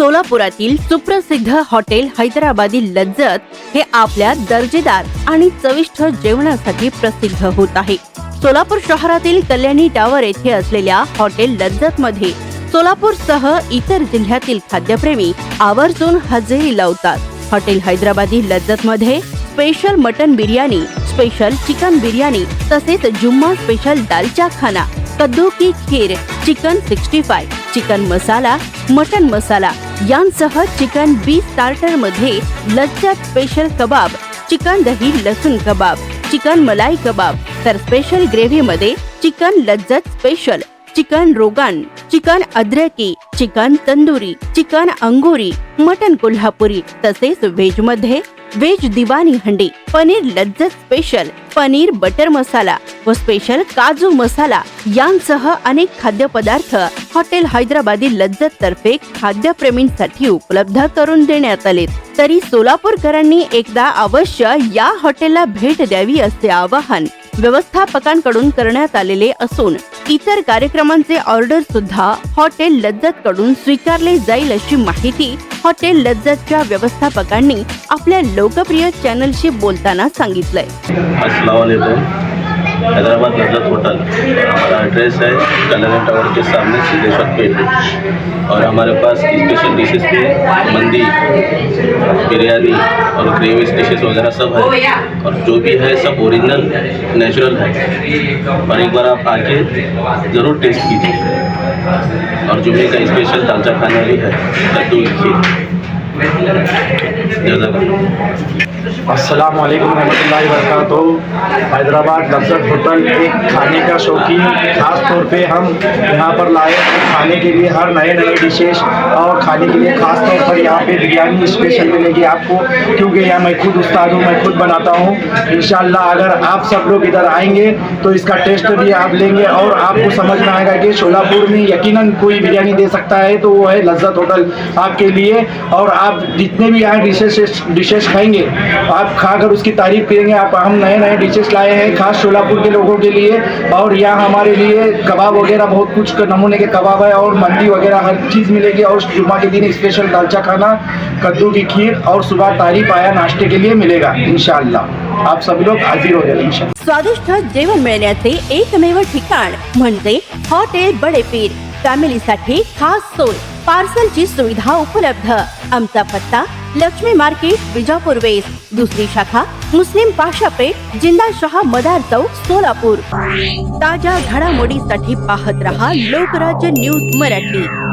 सोलापुरातील सुप्रसिद्ध हॉटेल हैदराबादी लज्जत हे आपल्या दर्जेदार आणि चविष्ट जेवणासाठी प्रसिद्ध होत आहे. सोलापूर शहरातील कल्याणी टावर येथे असलेल्या हॉटेल लज्जत मध्ये सोलापूरसह इतर जिल्ह्यातील खाद्यप्रेमी आवर्जून हजेरी लावतात. हॉटेल हैदराबादी लज्जत मध्ये special mutton biryani special chicken biryani तसेच जुम्मा स्पेशल दालचा खाना कद्दू की खीर chicken sixty five chicken masala mutton masala यांसह चिकन बी स्टार्टरमध्ये लज्जत स्पेशल कबाब चिकन दही लसूण कबाब चिकन मलाई कबाब तर स्पेशल ग्रेव्ही मध्ये चिकन लज्जत स्पेशल चिकन रोगान चिकन अद्रकी चिकन तंदुरी चिकन अंगुरी मटन कोल्हापुरी तसेच व्हेजमध्ये व्हेज दिवाणी हंडी पनीर लज्जत स्पेशल पनीर बटर मसाला व स्पेशल काजू मसाला यांसह अनेक खाद्यपदार्थ हॉटेल हैदराबादी लज्जत तर्फे खाद्यप्रेमींसाठी उपलब्ध करून देण्यात आले. तरी सोलापूरकरांनी एकदा अवश्य या हॉटेलला भेट द्यावी असे आवाहन व्यवस्थापकांकडून करण्यात आलेले असून इतर कार्यक्रमांचे ऑर्डर सुद्धा हॉटेल लज्जत कडून स्वीकारले जाईल अशी माहिती हॉटेल लज्जतच्या व्यवस्थापकांनी आपल्या लोकप्रिय चॅनलशी बोलताना सांगितलंय. हैदराबाद लज्जत होटल। हमारा एड्रेस है कल्याण टावर के सामने सिद्धेश्वर पेट। और हमारे पास स्पेशल डिशेस में मंदी, बिरयानी और ग्रेवी डिशेस वगैरह सब है। और जो भी है सब ओरिजिनल नेचुरल है। और एक बार आप आके ज़रूर टेस्ट कीजिए। और जुम्मे का स्पेशल ताज़ा खाना भी है कद्दू की खीर अस्सलाम वालेकुम रहमतुल्लाहि वबरकातुहू हैदराबाद लज्जत होटल एक खाने का शौकीन। खास तौर पे हम यहाँ पर लाए खाने के लिए हर नए नए डिशेस और खाने के लिए खास तौर पर यहाँ पे बिरयानी स्पेशल मिलेगी आपको। क्योंकि यहाँ मैं खुद उस्ताद हूँ, मैं खुद बनाता हूँ। इंशाल्लाह अगर आप सब लोग इधर आएँगे तो इसका टेस्ट भी आप लेंगे और आपको समझ में आएगा कि शोलापुर में यकीनन कोई बिरयानी दे सकता है तो वो है लज्जत होटल आपके लिए। और आप जितने भी यहाँ डिशेस डिशेस खाएँगे। आप खाकर उसकी तारीफ़ करेंगे, आप हम नए नए डिशेस लाए हैं, खास शोलापुर के लोगों के लिए और यहाँ हमारे लिए कबाब वगैरह बहुत कुछ नमूने के कबाब है और मंदी वगैरह हर चीज़ मिलेगी और जुम्मा के दिन स्पेशल दालचा खाना, कद्दू की खीर और सुबह तारीफ़ आया नाश्ते के लिए मिलेगा, इंशाल्लाह। आप सभी लोग हाजिर हो जाए स्वादिष्ट जेवण मिळण्याचे एकमेव ठिकाण हॉटेल बडेपीर फॅमिलीसाठी खास सोय पार्सलची सुविधा उपलब्ध, आमचा पत्ता लक्ष्मी मार्केट, विजापूर वेस्ट दूसरी शाखा, मुस्लिम पाशा पे ज़िंदा शाह मदार चौक, सोलापूर. ताज्या घडामोडीसाठी पाहत रहा लोकराज्य न्यूज़ मराठी.